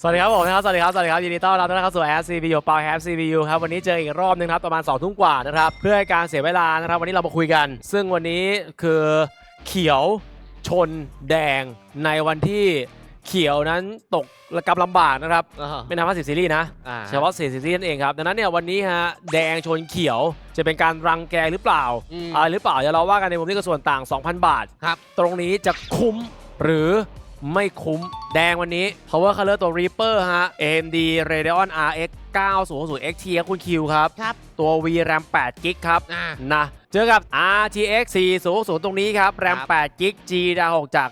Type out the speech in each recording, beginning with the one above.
สวัสดีครับผมนะครับ สวัสดีครับ สวัสดีครับ ยินดีต้อนรับทุกท่านเข้าสู่ App CPU เปา App CPU ครับ วันนี้เจออีกรอบนึงครับ ประมาณ2ทุ่มกว่านะครับ เพื่อให้การเสียเวลานะครับ วันนี้เรามาคุยกัน ซึ่งวันนี้คือเขียวชนแดงในวันที่เขียวนั้นตกระกำลำบากนะครับไม่นับว่าสิซีรีส์นะอ่าเฉพาะสี่ซีรีส์นั่นเองครับดังนั้นเนี่ยวันนี้ฮะแดงชนเขียวจะเป็นการรังแกหรือเปล่าอืมอ่าหรือเปล่าเดี๋ยวเราว่ากันในมุมที่กระส่วนต่าง 2,000 บาทครับตรงนี้จะคุ้มหรือ ไม่คุ้ม แดงวันนี้ Power Color ตัว Reaper ฮะ AMD Radeon RX 900 XT ครับคุณคิวครับ ครับ ตัว VRAM 8 g b ครับ อ่า นะ เจอกับ RTX 400 ตรงนี้ครับ RAM ครับ 8 g b G ดาว6จาก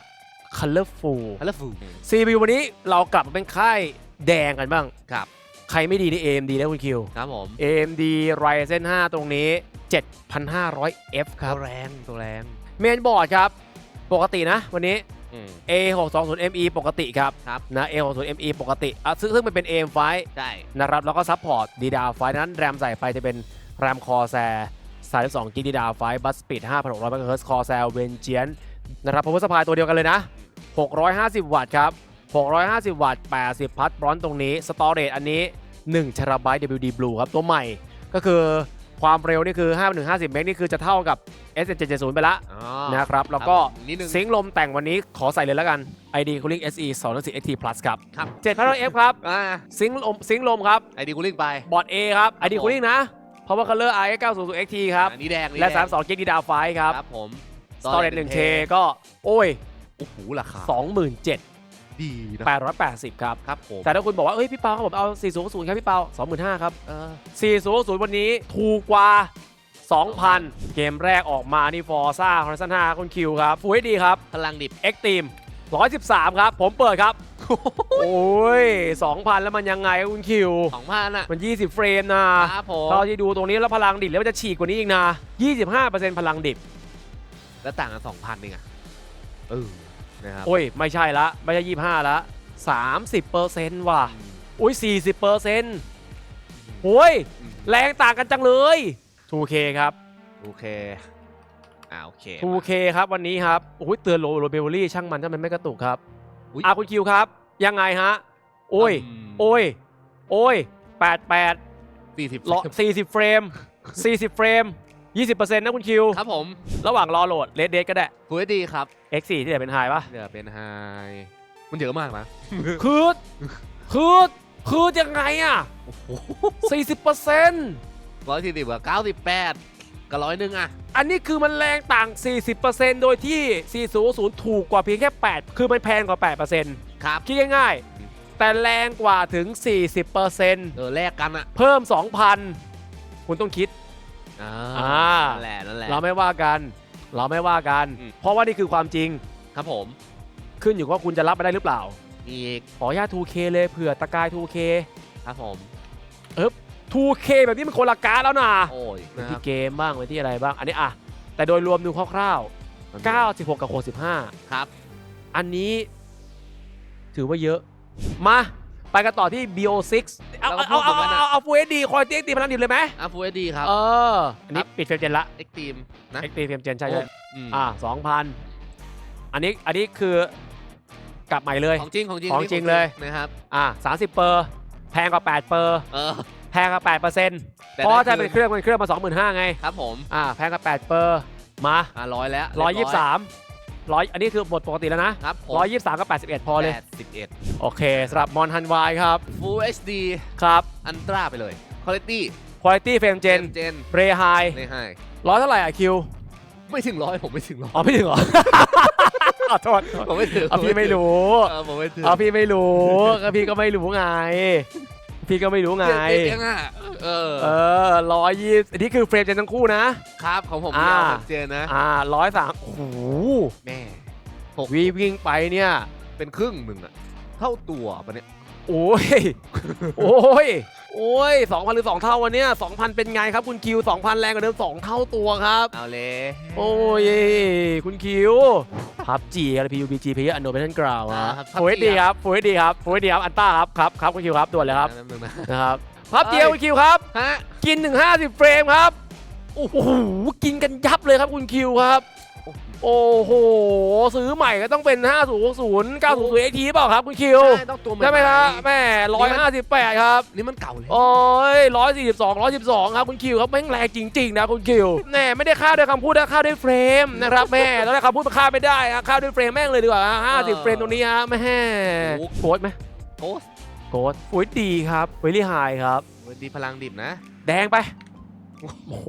Colorful ฮัลโหลฟู CPU วันนี้เรากลับมาเป็นค่ายแดงกันบ้าง ครับ ใครไม่ดีนี่ AMD นะคุณคิว ครับผม AMD Ryzen 5 ตรงนี้ 7,500F ครับตัวแรง ตัวแรง เมนบอร์ดครับ ปกตินะวันนี้ อืม A620ME ปกติครับครับ นะ A620ME ปกติอะซึ่งซึ่งมันเป็น AM5 ได้นะครับแล้วก็ซัพพอร์ตดีดาไฟนั้นแรมใส่ไปจะเป็นแรมคอแซ32กิกดีดาไฟบัสสปีด5,600 MHz คอแซเวนเจียนนะครับพาวเวอร์สปายตัวเดียวกันเลยนะ 650 วัตต์ครับ 650 วัตต์ 80 พัทบรอนตรงนี้ สตอเรจอันนี้1 t b WD Blue ครับ ตัวใหม่ก็คือ ความเร็วนี่คือ 5 1 50 เมกนี่คือจะเท่ากับ S770 ไปละอ๋อนะครับ แล้วก็ครับนิดนึง ซิงค์ลมแต่งวันนี้ขอใส่เลยแล้วกัน ID Cooling SE 2 4 XT Plus ครับครับ7,000 F ครับ อ่าซิงค์ลมซิงค์ลมครับ ไอดีกูลิงไป บอร์ด A ครับ ID ผม Cooling นะ Power Color RX 900 XT ครับ อันนี้แดงนี่และ แดง32 GB Data f i ครับ ครับผม Storage 1K ก็โอ้ย โอ้โหราคา 27,880 ดีนะครับ ครับผม แต่ถ้าคุณบอกว่า เอ้ย พี่เปาครับผมเอา 400ครับ พี่เปา25,000 ครับ เออ 400วันนี้ถูกกว่า 2,000 เกมแรกออกมานี่ Forza Horizon 5คุณคิวครับ Full HD ครับ พลังดิบ Extreme 113 ครับ ผมเปิดครับ โอ้ย 2,000 แล้วมันยังไงครับคุณคิวสองพันอะ มัน 20 เฟรมนะครับผม เราที่ดูตรงนี้แล้วพลังดิบแล้วมันจะฉีกกว่านี้อีกนะ 25%พลังดิบ แล้วต่างกันสองพันเองอะ เออ นะครับโอ้ย ไม่ใช่ละ ไม่ใช่25ละ30%ว่ะอืมอุ้ย40%โอ้ยอืมแรงต่างกันจังเลย 2K ครับโอเคอ่าโอเค 2K ครับวันนี้ครับโอ้ยเตือนโรโรเบลลี่ช่างมันถ้ามันไม่กระตุกครับอุ๊ยอะคุณคิวครับ ยังไงฮะ โอ้ยมโอ้ย โอ้ย88สี่สิบร้อย40เฟรม40เฟรม 20%นะคุณคิว ครับผมระหว่างรอโหลดเลดเดก็ได้ ฟูดดีครับ X4 ที่ไหนเป็นไฮปะเดี๋ยวเป็นไฮมันเยอะมากนะคือคือคือยังไงอะ โอ้โห40%ร้อยสี่สิบกับเก้าสิบแปดกับร้อยหนึ่งอะอันนี้คือมันแรงต่าง 40%โดยที่ 400 ถูกกว่าเพียงแค่ 8 คือมันแพงกว่า 8%ครับ คิดง่ายๆ แต่แรงกว่าถึง 40%เออแลกกันอะเพิ่ม 2,000 คุณต้องคิด อ่าอ่านั่นแหละนั่นแหละ เราไม่ว่ากัน เราไม่ว่ากัน อืม เพราะว่านี่คือความจริงครับผมขึ้นอยู่กับว่าคุณจะรับไปได้หรือเปล่า อีกขออนุญาต 2K เลยเผื่อตะกาย 2K ครับผม 2K แบบนี้มันคนละการดแล้วนะโอ้ยไปนะคที่รับเกมบ้างไปที่อะไรบ้าง อันนี้อะ แต่โดยรวมดูคร่าวๆ96 กับ65 ครับ อันนี้ ถือว่าเยอะ มา ไปกันต่อที่ BO6 เอาเราก็เอาเอาพูดเหมือนกันเอาอะเอาฟูเอดีคอยตีตีพลังดิบเลยไหมอะฟูดดีครับเออ อันนี้ครับปิดเฟรมเจนละเอ็กตีมนะเอ็กตีเฟรมเจนใช่ใช่อืมอ่าสองพันอันนี้อันนี้คือกลับใหม่เลย ของจริงของจริงของจริงเลยนะครับอ่าสามสิบเปอร์แพงกว่า8เปอร์เออแพงกว่า8เปอร์เซ็นต์แต่เพราะว่าได้จะเป็นเครื่องเป็นเครื่องมา25,000ไง ครับผมอ่าแพงกว่า8เปอร์มาอะร้อยแล้ว123 ร้อยอันนี้คือหมดปกติแล้วนะครับผม123กับ81พอเลยแปดสิบเอ็ดโอเคสำหรับมอนฮันวายครับฟูเอชดีครับ อันตราไปเลยคุณภาพ Quality Frame Gen เจนเรไฮไม่ให้ร้อยเท่าไหร่อะคิว ไม่ถึงร้อยผมไม่ถึงร้อยอ๋อไม่ถึงเหรอ ขอโทษผมไม่ถึงเอาพี่ไม่รู้เออผมไม่ถึงเอาพี่ไม่รู้ก็พี่ก็ไม่รู้ไง พี่ก็ไม่รู้ไง เจ็ดเองอะเออเออร้อยยี่อันนี้คือเฟรมเจนทั้งคู่นะ ครับของผมอ่า ยาวเจนนะอ่าร้อยสามโอ้โหแม่วีวิ่งไปเนี่ย เป็นครึ่งหนึ่งอะเท่าตัวปะเนี่ย โอ้ย โอ้ย โอ้ยสองพันหรือสองเท่าวันเนี้ยสองพันเป็นไงครับคุณคิวสองพันแรงกว่าเดิมสองเท่าตัวครับ เอาเลยโอ้ย คุณคิวพับจีอะไร PUBG Player Unknown Battleground อ่าครับครับฟูเอดีครับฟูเอดีครับฟูเอดีครับ อันต้าครับ ครับ ครับคุณคิวครับด่วนเลยครับแป๊บนึงนะนะครับพับจีเอ้ยคุณคิวครับ ฮะ กินถึง50เฟรมครับ โอ้โห กินกันยับเลยครับคุณคิวครับ โอ้โหโอ้โห ซื้อใหม่ก็ต้องเป็น 5060 900 XT เปล่าครับคุณคิว ใช่ต้องตัวใหม่ใช่ไหมครับแม่158 ครับ นี่มันเก่าเลย โอ้ย142 112 ครับคุณคิวครับแม่งแรงจริงๆนะคุณคิวแน่ไม่ได้ฆ่าด้วยคำพูดนะฆ่าด้วยเฟรมนะครับแม่ตอนแรกคำพูดมันฆ่าไม่ได้ฮะฆ่าด้วยเฟรมแม่งเลยดีกว่าฮะ50 เฟรมตรงนี้ฮะแม่โกดไหมโอ้สโกดอุ้ยดีครับเวลี่ไฮครับวันดีพลังดิบนะ แดงไป โอ้โห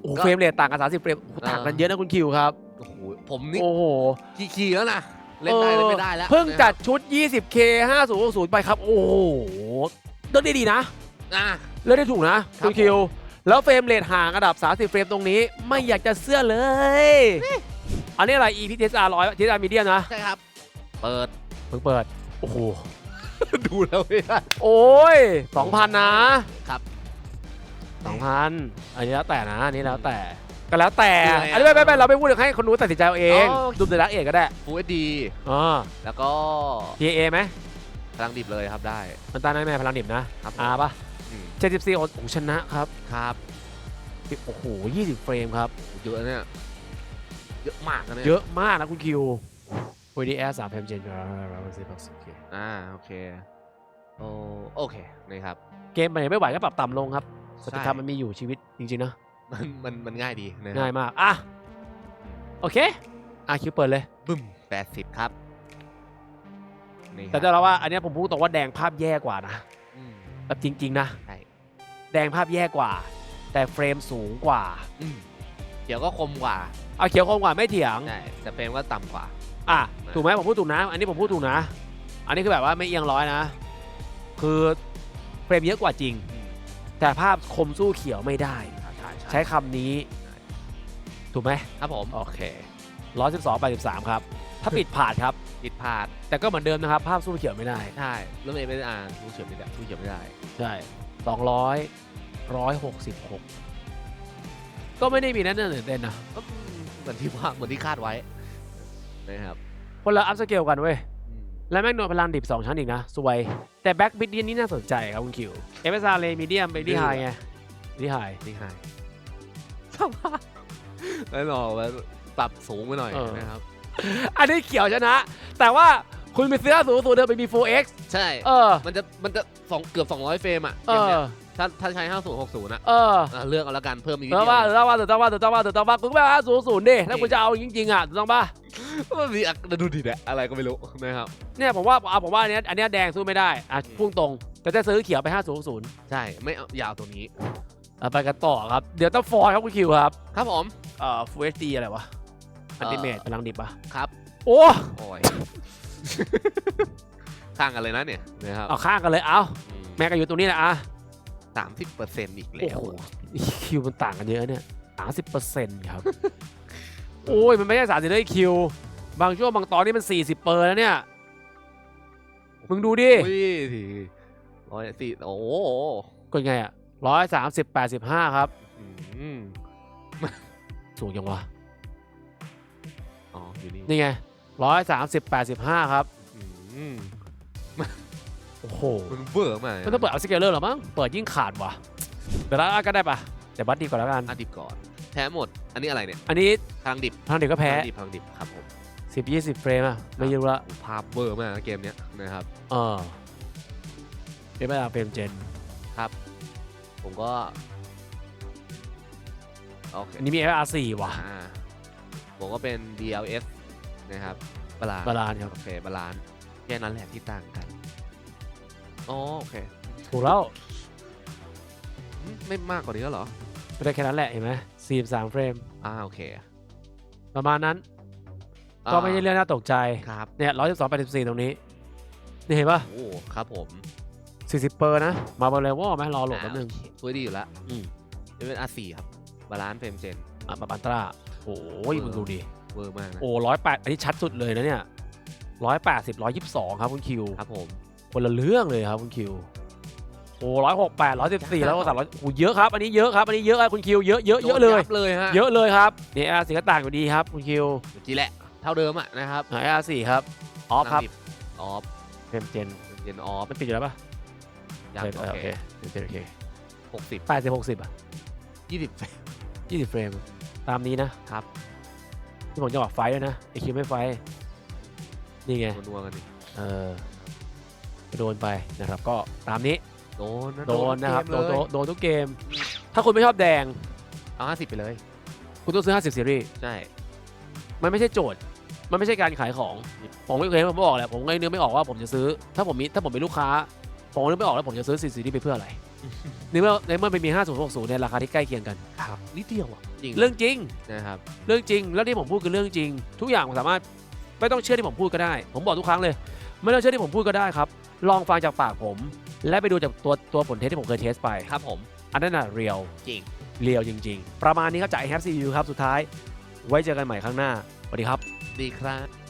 โอ้โหก็เฟรมเรทต่างกัน 30 เฟรมโอ้โหต่างกันเยอะนะคุณคิวครับ โอ้โหผมนี่โอ้โหขี่ๆแล้วนะเล่นได้เล่นไม่ได้แล้วเพิ่งจัดชุด 20K 5060 ไปครับ โอ้โหเลือกได้ดีนะอะ เลือกได้ถูกนะครับคุณคิว แล้วเฟรมเรทห่างระดับ 30 เฟรมตรงนี้ ไม่อยากจะเสื้อเลย อันนี้อะไร EP TSR 100 TSR Medium นะ ใช่ครับ เปิด เพิ่งเปิด โอ้โห ดูแล้วไม่ได้ โอ้ย 2,000 นะครับ 2,000 อันนี้แล้วแต่นะ อันนี้แล้วแต่ ก็แล้วแต่คืออะไรอะอันนี้ไม่ไม่ไม่เราไม่พูดให้คนนู้นตัดสินใจเอาเองอ๋อดูเดลักเอกก็ได้ฟูเอดี อ๋อ แล้วก็ TA ไหมพลังดิบเลยครับได้ มันตาหน้าแม่พลังดิบนะครับ อาป่ะอืม74โอ้โหชนะครับครับโอ้โห20 เฟรมครับ เยอะเนี่ยเยอะมากนะเนี่ยเยอะมากนะคุณคิววีดีแอสามเพมเจนโอเคอ่าโอเคโอโอเคนะครับเกมมันยังไม่ไหวก็ปรับต่ำลงครับสใช่ติธรรมมันมีอยู่ชีวิตจริงๆนะ มันมันมันง่ายดีนะคง่ารัยบมาก อะ โอเค อะคิวเปิดเลย บึ้มแปดสิบครับนี่คแต่รับจะเราว่าอันเนี้ยผมพูดตรงว่าแดงภาพแย่กว่านะอืมแบบจริง ๆ นะใช่แดงภาพแย่กว่า แต่เฟรมสูงกว่าอืมเดี๋ยวก็คมกว่าเอาเขียวคมกว่าไม่เถียงใช่แต่เฟรมก็ต่ำกว่า อะถูกไหมผมพูดถูกนะ อันนี้ผมพูดถูกนะ อันนี้คือแบบว่าไม่เอียงร้อยนะ คือเฟรมเยอะกว่าจริงอืมแต่ภาพคมสู้เขียวไม่ได้ ใช่ใช่ใช้คำนี้ ถูกไหมครับผมโอเคร้อยสิบสองไปสิบสามครับ ถ้าปิดผ่านครับ ผิดพลาดแต่ก็เหมือนเดิมนะครับ ภาพสู้เขียวไม่ได้ ใช่เริ่มเอไม่ได้อ่านรู้เฉียบไม่ได้รู้เฉียบไม่ได้ ใช่สองร้อยร้อยหกสิบหกก็ไม่ได้มีนั่นตื่นเต้นนะก็เหมือนที่ว่าเหมือนที่คาดไว้นะครับคนละอัพสเกลกันเว้ย อืมและแม่งโดนพลังดิบ 2 ชั้นอีกนะ สวย แต่แบ็กบิดเดียนนี่น่าสนใจครับคุณคิวเอฟเอสอาร์เลมีเดียมไปที่ไฮไงที่ไฮนี่ไฮ สภาพแล้วหรอกว่าปรับสูงไปหน่อยเออ นะครับ อันนี้เขียวชนะ แต่ว่าคุณมีเสื้อสูงสูงเดินไปมี 4x ใช่ เออ มันจะมันจะสองเกือบ 200 เฟรมอะเอเกมเนี้อยถ้าถ้าใช้ 5060นะเอออะเลือกเอาละกันเพิ่มอีกนิถูดกเดีต้องยวป่ะถูกต้องป่ะถูกต้องป่ะถูกต้องป่ะถูกต้องป่ะถูกต้องป่ะคุณแบบศูนย์ศูนย์ดิถ้าคุณจะเอาจริงๆอะถูกต้องป่ะมันมีอักดูดิเนี่ยอะไรก็ไม่รู้นะครับ เนี่ยผมว่าเอาผมว่าอันเนี้ยอันเนี้ยแดงสู้ไม่ได้อะพุ่งตรงแต่ถ้าซื้อเขียวไป500 ใช่ไม่เอายาวตัวนี้ อะไปกันต่อครับ เดี๋ยวต้องฟอร์ครับคุณคิวครับ ครับผม เอ่อ Full HD อะไรวะ อันติเมทพลังดิบปะครับ โอ้โอ้ย ข้างกันเลยนะเนี่ยนะครับเอาข้างกันเลย เอาแม่ก็อยู่ตรงนี้แหละอะสามสิบเปอร์เซ็นต์อีกโอ้แล้วโหคิวมันต่างกันเยอะเนี่ย30เปอร์เซ็นต์ครับ โอ้ย มันไม่ใช่30เลยคิว บางช่วงบางตอนนี่มัน40เปอร์แล้วเนี่ย มึงดูดิอุ้ยสี่ร้อยสี่โอ้โหกดไงอะ ร้อยสามสิบแปดสิบห้าครับอืมสูงยังวะ อ๋อ อยู่นี่ นี่ไงร้อยสามสิบแปดสิบห้าครับอืมโอ้โห มันเบื่อมากมันต้องเปิดเอาสเกลเลอร์หรอมั้ง เปิดยิ่งขาดว่ะเดี๋ยวแล้วก็ได้ปะแต่บัตดีก่อนแล้วกันอะดิบก่อนแท้หมด อันนี้อะไรเนี่ย อันนี้พลังดิบทางเด็กก็แพ้พลังดิบพลังดิบครับผมสิบยี่สิบเฟรมอะไม่รู้ละภาพเบอร์มากนะเกมเนี้ยนะครับ เออเดี๋ยวไม่เอาเฟรมเจน ผมก็โอเคอันนี้มี FR4 ว่ะ อ่าผมก็เป็น DLS นะครับบาลานบาลานซ์ครับ โอเคบาลานซ์แค่นั้นแหละที่ต่างกันอ๋อโอเคถูกแล้วอืมไม่มากกว่านี้แล้วเหรอไม่ได้แค่นั้นแหละเห็นไหมสี่สามเฟรม อ่าโอเคประมาณนั้นอ่าก็ไม่ใช่เรื่องน่าตกใจ ครับเนี่ยร้อยสิบสองแปดสิบสี่ตรงนี้ นี่เห็นปะโอ้ครับผม สี่สิบเปอร์นะ มาบอลเลวไหมรอโหลดแป๊บนึงช่วยดีอยู่แล้วอืมนี่เป็น R4 ครับ บาลานซ์เฟรมเจนอะมาปันตราโอ้ยเออมึงดูดิ เวอร์มากนะ โอ้ร้อยแปดอันนี้ชัดสุดเลยนะเนี่ยร้อยแปดสิบร้อยยี่สิบสองครับคุณคิว ครับผม คนละเรื่องเลยครับคุณคิว โอ้ร้อยหกแปดร้อยสิบสี่แล้วก็สามร้อยโอ้เยอะครับ อันนี้เยอะครับ อันนี้เยอะครับคุณคิว เยอะเยอะเยอะเลยโดนบเลยฮะเยอะเลยครับเนี่ยอาร์สี่ก็ต่างอยู่ดีครับคุณคิวเมื่อกี้แหละ เท่าเดิมอะนะครับไออาร์สี่ครับ ออฟครับ ออฟเฟรมเจนเจนออฟมันปิดอยู่แล้วปะ ยังเอโออโอเคเคเฟรมเจนโอเคหกสิบแปดสิบหกสิบอะยี่สิบยี่สิบเฟรม ตามนี้นะครับที่ผมจังหวะไฟท์ด้วยนะไอคิวไม่ไฟท์นี่ไง นัวๆกันดิเออโดนไปนะครับ ก็ตามนี้โดนโดนนะครับเกโดมนเลยโดนโดนทุกเกม ถ้าคุณไม่ชอบแดง เอาห้าสิบไปเลย คุณต้องซื้อ 50ซีรีส์ใช่ มันไม่ใช่โจทย์ มันไม่ใช่การขายของ ผมไม่เคยผมบอกแหละผมก็นึกไม่ออกว่าผมจะซื้อ ถ้าผมมีถ้าผมเป็นลูกค้า ผมก็นึกไม่ออกแล้วผมจะซื้อซีซีนี้ไปเพื่ออะไร ในเมื่อในเมื่อมันมี 5060ในราคาที่ใกล้เคียงกันครับนิดเดียวอะจริงเรื่องจริง นะครับ เรื่องจริง แล้วที่ผมพูดคือเรื่องจริง ทุกอย่างผมสามารถไม่ต้องเชื่อที่ผมพูดก็ได้ ผมบอกทุกครั้งเลย ไม่ต้องเชื่อที่ผมพูดก็ได้ครับ ลองฟังจากปากผม และไปดูจากตัวตัวผลเทสที่ผมเคยเทสไป ครับผม อันนั้นน่ะเรียลจริง เรียลจริง ๆ ประมาณนี้ครับจาก i have CPU ครับสุดท้าย ไว้เจอกันใหม่ครั้งหน้าสวัสดีครับ ดีครับ